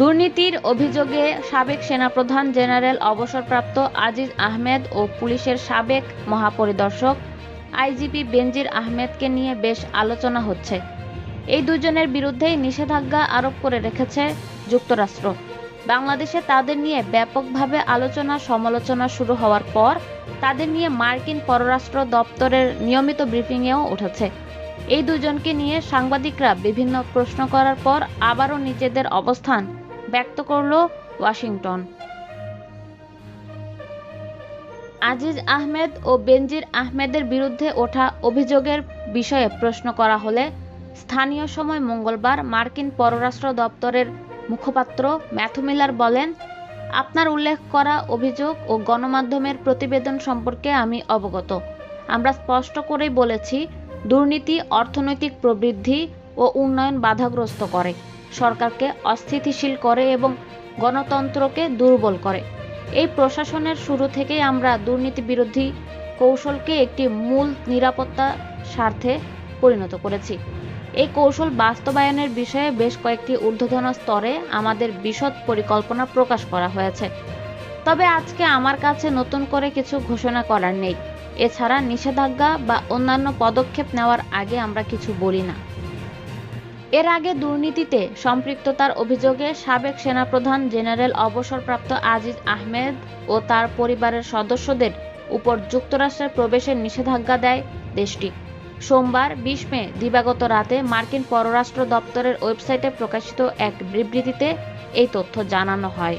দুর্নীতির অভিযোগে সাবেক সেনাপ্রধান জেনারেল অবসরপ্রাপ্ত আজিজ আহমেদ ও পুলিশের সাবেক মহাপরিদর্শক আইজিপি বেনজির আহমেদকে নিয়ে বেশ আলোচনা হচ্ছে। এই দুজনের বিরুদ্ধেই নিষেধাজ্ঞা আরোপ করে রেখেছে যুক্তরাষ্ট্র। বাংলাদেশে তাদের নিয়ে ব্যাপকভাবে আলোচনা সমালোচনা শুরু হওয়ার পর তাদের নিয়ে মার্কিন পররাষ্ট্র দপ্তরের নিয়মিত ব্রিফিংয়েও উঠেছে। এই দুজনকে নিয়ে সাংবাদিকরা বিভিন্ন প্রশ্ন করার পর আবারও নিজেদের অবস্থান ব্যক্ত করল ওয়াশিংটন। আজিজ আহমেদ ও বেনজির আহমেদের বিরুদ্ধে ওঠা অভিযোগের বিষয়ে প্রশ্ন করা হলে স্থানীয় সময় মঙ্গলবার মার্কিন পররাষ্ট্র দপ্তরের মুখপাত্র ম্যাথু মিলার বলেন, আপনার উল্লেখ করা অভিযোগ ও গণমাধ্যমের প্রতিবেদন সম্পর্কে আমি অবগত। আমরা স্পষ্ট করেই বলেছি, দুর্নীতি অর্থনৈতিক প্রবৃদ্ধি ও উন্নয়ন বাধাগ্রস্ত করে। সরকারকে অস্থিতিশীল করে এবং গণতন্ত্রকে দুর্বল করে। এই প্রশাসনের শুরু থেকেই আমরা দুর্নীতি বিরোধী কৌশলকে একটি মূল নিরাপত্তা স্বার্থে পরিণত করেছি। এই কৌশল বাস্তবায়নের বিষয়ে বেশ কয়েকটি ঊর্ধ্বতন স্তরে আমাদের বিশদ পরিকল্পনা প্রকাশ করা হয়েছে। তবে আজকে আমার কাছে নতুন করে কিছু ঘোষণা করার নেই। এছাড়া নিষেধাজ্ঞা বা অন্যান্য পদক্ষেপ নেওয়ার আগে আমরা কিছু বলি না। এর আগে দুর্নীতিতে সম্পৃক্ততার অভিযোগে সাবেক সেনাপ্রধান জেনারেল অবসরপ্রাপ্ত আজিজ আহমেদ ও তার পরিবারের সদস্যদের উপর যুক্তরাষ্ট্রে প্রবেশের নিষেধাজ্ঞা দেয় দেশটি। সোমবার, বিশ মে, দিবাগত রাতে মার্কিন পররাষ্ট্র দপ্তরের ওয়েবসাইটে প্রকাশিত এক বিবৃতিতে এই তথ্য জানানো হয়।